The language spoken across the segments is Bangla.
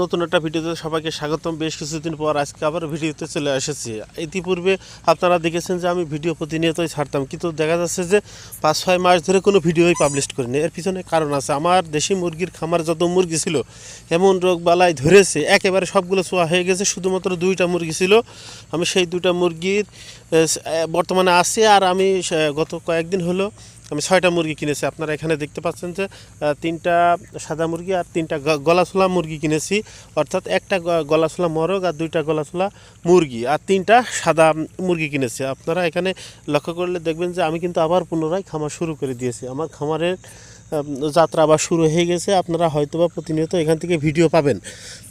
নতুন একটা ভিডিওতে সবাইকে স্বাগতম। বেশ কিছুদিন পর আজকে আবার ভিডিওতে চলে এসেছি। ইতিপূর্বে আপনারা দেখেছেন যে আমি ভিডিও প্রতিনিয়তই ছাড়তাম, কিন্তু দেখা যাচ্ছে যে পাঁচ, ছয় মাস ধরে কোনো ভিডিওই পাবলিশ করিনি। এর পিছনে কারণ আছে, আমার দেশি মুরগির খামার যত মুরগি ছিল, এমন রোগ বালাই ধরেছে, একেবারে সবগুলো ছোঁয়া হয়ে গেছে, শুধুমাত্র দুইটা মুরগি ছিল। আমি সেই দুইটা মুরগির বর্তমানে আছে আর আমি গত কয়েকদিন হলো আমি ছয়টা মুরগি কিনেছি। আপনারা এখানে দেখতে পাচ্ছেন যে তিনটা সাদা মুরগি আর তিনটা গলাছোলা মুরগি কিনেছি। অর্থাৎ একটা গলাছোলা মরগ আর দুইটা গলাছোলা মুরগি আর তিনটা সাদা মুরগি কিনেছি। আপনারা এখানে লক্ষ্য করলে দেখবেন যে, আমি কিন্তু আবার পুনরায় খামার শুরু করে দিয়েছি। আমার খামারের যাত্রা আবার শুরু হয়ে গেছে। আপনারা হয়তোবা প্রতিনিয়ত এখান থেকে ভিডিও পাবেন।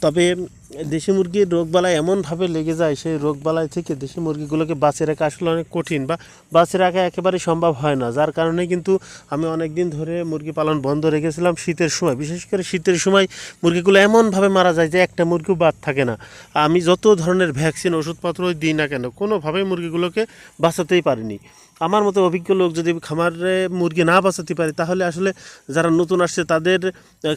তবে দেশি মুরগির রোগবালাই এমনভাবে লেগে যায়, সেই রোগবালাই থেকে দেশি মুরগিগুলোকে বাঁচিয়ে রাখা আসলে অনেক কঠিন বা বাঁচিয়ে রাখা একেবারে সম্ভব হয় না। যার কারণে কিন্তু আমি অনেক দিন ধরে মুরগি পালন বন্ধ রেখেছিলাম শীতের সময়। বিশেষ করে শীতের সময় মুরগিগুলো এমনভাবে মারা যায় যে একটা মুরগিও বাদ থাকে না। আমি যত ধরনের ভ্যাকসিন ওষুধপত্রই দিই না কেন, কোনোভাবেই মুরগিগুলোকে বাঁচাতেই পারিনি। আমার মতো অভিজ্ঞ লোক যদি খামারে মুরগি না বাঁচাতে পারে, তাহলে আসলে যারা নতুন আসছে তাদের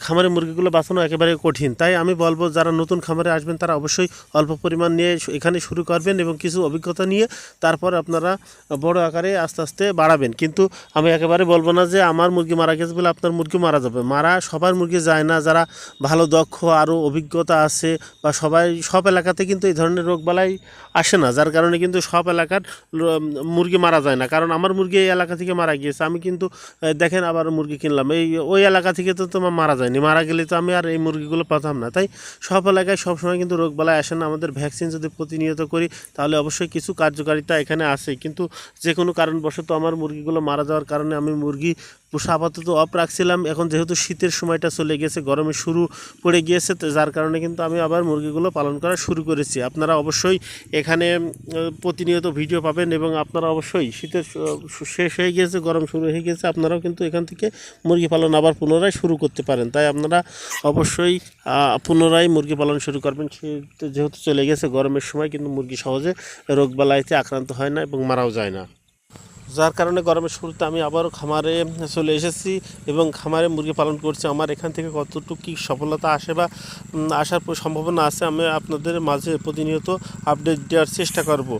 খামারে মুরগিগুলো বাঁচানো একেবারে কঠিন। তাই আমি বলব, যারা নতুন খামারে আসবেন, তারা অবশ্যই অল্প পরিমাণ নিয়ে এখানে শুরু করবেন এবং কিছু অভিজ্ঞতা নিয়ে তারপর আপনারা বড় আকারে আস্তে আস্তে বাড়াবেন। কিন্তু আমি একেবারে বলব না যে আমার মুরগি মারা গেছে বলে আপনার মুরগি মারা যাবে। মারা সবার মুরগি যায় না, যারা ভালো, দক্ষ আরও অভিজ্ঞতা আছে বা সবাই, সব এলাকাতে কিন্তু এই ধরনের রোগবালাই আসে না। যার কারণে কিন্তু সব এলাকার মুরগি মারা যায় না। কারণ আমার মুরগি এই এলাকা থেকে মারা গিয়েছে। আমি কিন্তু দেখেন আবার মুরগি কিনলাম। এই, ওই এলাকা থেকে তো তোমার মারা যায়নি। মারা গেলে তো আমি আর এই মুরগিগুলো পাতাম না। তাই সব এলাকায় সবসময় কিন্তু রোগবালাই আসে না। আমাদের ভ্যাকসিন যদি প্রতিনিয়ত করি, তাহলে অবশ্যই কিছু কার্যকারিতা এখানে আসে কিন্তু যে কোনো কারণবশত আমার মুরগিগুলো মারা যাওয়ার কারণে আমি মুরগি পোষা আপাতত অফ রাখছিলাম। এখন যেহেতু শীতের সময়টা চলে গেছে, গরমে শুরু পড়ে গিয়েছে যার কারণে কিন্তু আমি আবার মুরগিগুলো পালন করা শুরু করেছি। আপনারা অবশ্যই এখানে প্রতিনিয়ত ভিডিও পাবেন এবং আপনারা অবশ্যই শীতের শেষ হয়ে গিয়েছে, গরম শুরু হয়ে গেছে আপনারাও কিন্তু এখান থেকে মুরগি পালন আবার পুনরায় শুরু করতে পারেন। তাই আপনারা অবশ্যই পুনরায় মুরগি পালন শুরু করবেন। শীত যেহেতু চলে গেছে, গরমের সময় কিন্তু মুরগি সহজে রোগবালাইতে আক্রান্ত হয় না এবং মারাও যায় না। যার কারণে গরমের শুরুতে আমি আবারও খামারে চলে এসেছি এবং খামারে মুরগি পালন করছি। আমার এখান থেকে কতটুকু কী সফলতা আসে বা আসার সম্ভাবনা আছে, আমি আপনাদের মাঝে প্রতিনিয়ত আপডেট দেওয়ার চেষ্টা করব।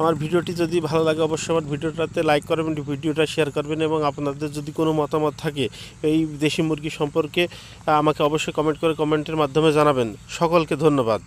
আমার ভিডিওটি যদি ভালো লাগে, অবশ্যই আমার ভিডিওটাতে লাইক করবেন ভিডিওটা শেয়ার করবেন এবং আপনাদের যদি কোনো মতামত থাকে এই দেশি মুরগি সম্পর্কে, আমাকে অবশ্যই কমেন্ট করে কমেন্টের মাধ্যমে জানাবেন। সকলকে ধন্যবাদ।